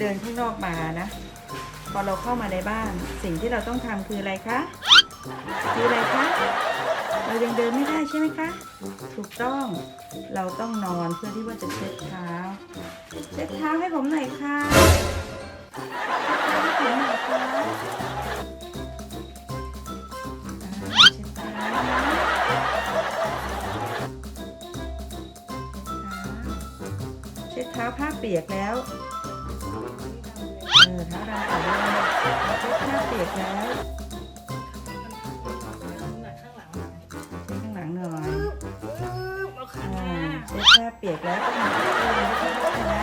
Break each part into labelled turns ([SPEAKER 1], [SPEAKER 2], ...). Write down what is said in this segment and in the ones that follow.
[SPEAKER 1] เดินข้างนอกมานะ พอเราเข้ามาในบ้าน สิ่งที่เราต้องทำคืออะไรคะคืออะไรคะ เรายังเดินไม่ได้ใช่ไหมคะ ถูกต้อง เราต้องนอนเพื่อที่ว่าจะเช็ดเท้า เช็ดเท้าให้ผมหน่อยค่ะเช็ดเท้าให้ผมหน่อยค่ะอ่าเช็ดเท้าเช็ดเท้าผ้าเปียกแล้ว เออเท้าดำก่อนเลยเช็ดผ้าเปียกแล้วเช็ดข้างหลังหน่อย
[SPEAKER 2] เอาขา
[SPEAKER 1] อ่า
[SPEAKER 2] หน้า
[SPEAKER 1] เช็ดผ้าเปียกแล้วก็มาเช็ดตัวเช็ดผ้านะ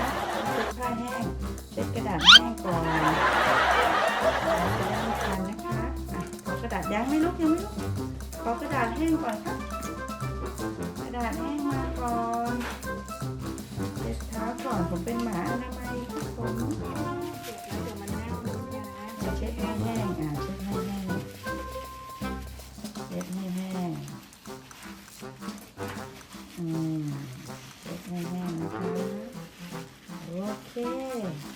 [SPEAKER 1] เช็ดผ้าแห้งเช็ดกระดาษแห้งก่อนจะได้ไม่คันนะคะอะขอกระดาษยังไม่ลุกยังไม่ลุกขอกระดาษแห้งก่อนครับกระดาษแห้งมาก่อนเช็ดเท้าก่อนผมเป็น
[SPEAKER 2] เช็
[SPEAKER 1] ดให้แห้งอ่าเช็ดให้แห้งเช็ดให้แห้งอืมเช็ดให้แห้งนะคะโอเค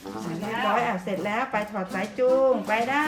[SPEAKER 1] อะเรียบร้อยอะเสร็จแล้วไปถอดสายจูงไปได้